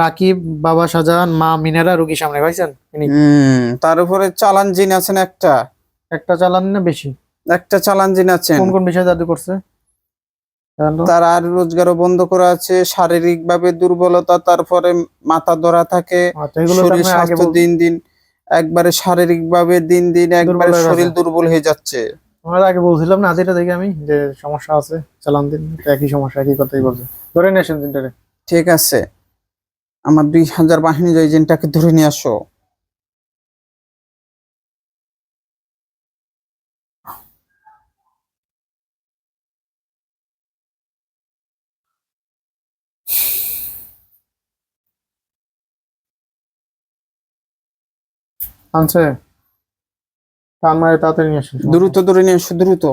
রাকিব বাবা শাহজাহান মা মিনারা রুগী সামনে পাইছেন? তার উপরে চালান জিন আছেন একটা। একটা চালান না বেশি? একটা চালান জিন আছেন। কোন কোন বিষয়ে জাদু করছে? তার আর রোজগারও বন্ধ করা আছে শারীরিক ভাবে দুর্বলতা তারপরে মাথা ধরা থাকে আচ্ছা শরীর স্বাস্থ্য দিন দিন একবারে শারীরিক ভাবে দিন দিন একবারে শরীর দুর্বল হয়ে যাচ্ছে। আমরা আগে বলছিলাম না যেটা দেখি আমি যে সমস্যা আছে চালান দিন একই সমস্যা একই কথাই বলছে। ধরে নিয়ে আসেন তিনটারে। ঠিক আছে। আমার দুই হাজার বাহিনী এজেন্টটাকে ধরে নিয়ে আসো। আনছে। তাড়াতাড়ি নিয়ে আসেন দ্রুত ধরে নিয়ে আসো দ্রুত।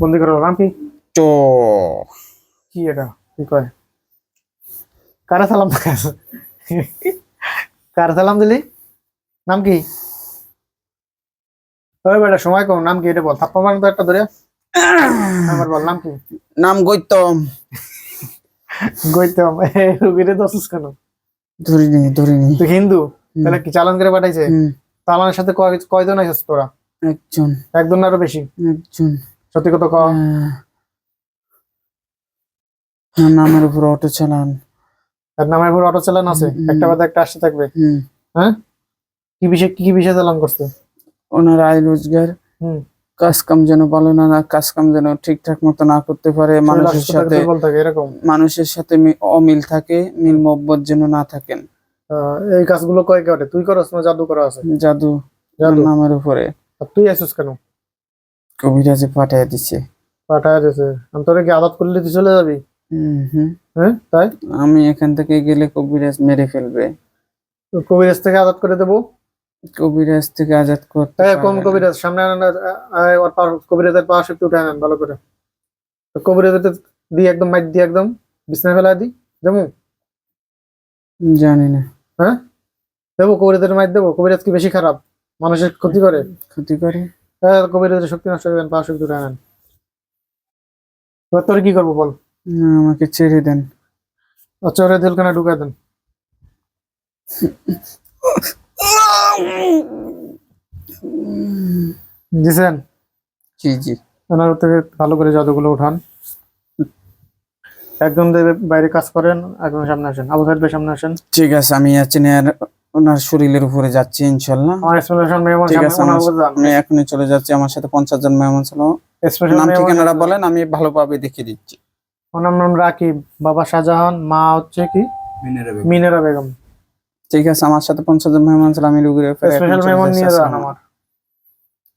বন্দি করো নাম কি? তো কি এটা? কি কয়? কারা সালাম কারা সালাম দিলি? নাম কি? ওই বেটা সময় কম নাম কি এটা বল? থাপ্পা মারন তো একটা ধরে। আমার বল নাম কি? নাম গৌতম। গইতাম রুগীরে দোষিস কেন? ধরে নি ধরে তুই হিন্দু? তাহলে কি চালান করে পাঠাইছে? চালানের সাথে কয়- কয়জন আছিস তোরা? একজন। একজন আরও বেশি? একজন। সত্যি কথা ক আহ, আমার নামের উপর অটো চালান। আর নামের উপর অটো চালান আছে? একটা বাদে একটা আসতে থাকবে? হ্যাঁ? কি বিষয় কি কি বিষয় চালান করছে? ওনার আয় রোজগার। কাজ কাম যেন ভালো না না কাজ কাম যেন ঠিকঠাক মতো না করতে পারে মানুষের সাথে এরকম? মানুষের সাথে অমিল থাকে মিল মহব্বত যেন না থাকেন। এই কাজগুলো কয় করে? তুই করস না জাদু করা আছে? জাদু জাদু? নামের উপরে। তুই আসিস কেন? কবিরাজে পাঠিয়ে দিচ্ছে পাঠায় দিয়েছে আমি তোরে কি আদাত করলে তুই চলে যাবি? হ্যাঁ তাই? আমি এখান থেকে গেলে কবিরাজ মেরে ফেলবে। কবিরাজ থেকে আদাত করে দেবো? কবিরাজ থেকে আজাদ করতে হ্যাঁ না। কবিরাজ সামনে পা কবিরাজের পা একটু উঠে আনেন ভালো করে। কবিরাজের দিয়ে একদম মাইট দিয়ে একদম বিছনা ফেলা দি দেবো? জানি না। হ্যাঁ? দেবো কবিরাজের মাইট দেবো। কবিরাজ কি বেশি খারাপ? মানুষের ক্ষতি করে? ক্ষতি করে? হ্যাঁ কবিরাজের শক্তি নষ্ট করবেন পা শক্তি উঠে আনেন। তোর কি করব বল? না, আমাকে ছেড়ে দেন। চোরে দিলখানা ঢুকাই দেন। দিছেন জি জি। ওনার থেকে ভালো করে জাদুগুলো উঠান। একজন বাইরে কাজ করেন একজন সামনে আসেন। আবু সাহেব সামনে আসেন। ঠিক আছে আমি আছি আর ওনার শরীরের উপরে যাচ্ছি ইনশাল্লাহ। আমার স্পেশাল মেহমান ঠিক আছে আমি এখনই চলে যাচ্ছি আমার সাথে পঞ্চাশ জন মেহমান ছিল। স্পেশাল নাম ঠিকানাটা বলেন আমি ভালোভাবে দেখিয়ে দিচ্ছি। ওনার নাম রাকিব বাবা শাহজাহান মা হচ্ছে কি? মিনেরা বেগম। ঠিক আছে আমার সাথে পঞ্চাশ জন মেহমান ছিল আমি রুগীর স্পেশাল মেহমান নিয়ে যান আমার।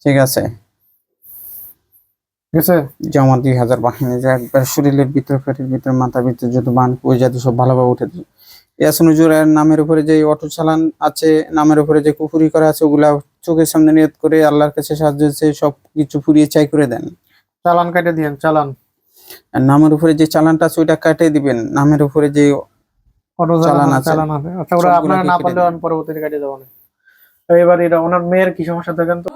ঠিক আছে। ঠিক আছে? যে দুই হাজার বাহিনী যে একবার শরীরের ভিতর পেটের ভিতর মাথার ভিতর যত বান ওই সব ভালোভাবে উঠে ইয়াসুন হুজুরের নামের উপরে যে অটো চালান আছে নামের উপরে যে কুফুরি করা আছে ওগুলা চোখের সামনে নিয়ত করে আল্লাহর কাছে সাহায্য সব কিছু ফুরিয়ে চাই করে দেন। চালান কাটে দিয়েন চালান। নামের উপরে যে চালানটা আছে ওইটা কাটিয়ে দিবেন নামের উপরে যে চালান আছে। চালান আছে আচ্ছা ওরা আপনারা না। পারলে পরবর্তীতে কাটিয়ে দেবেন এবার এটা ওনার মেয়ের কি সমস্যা দেখেন তো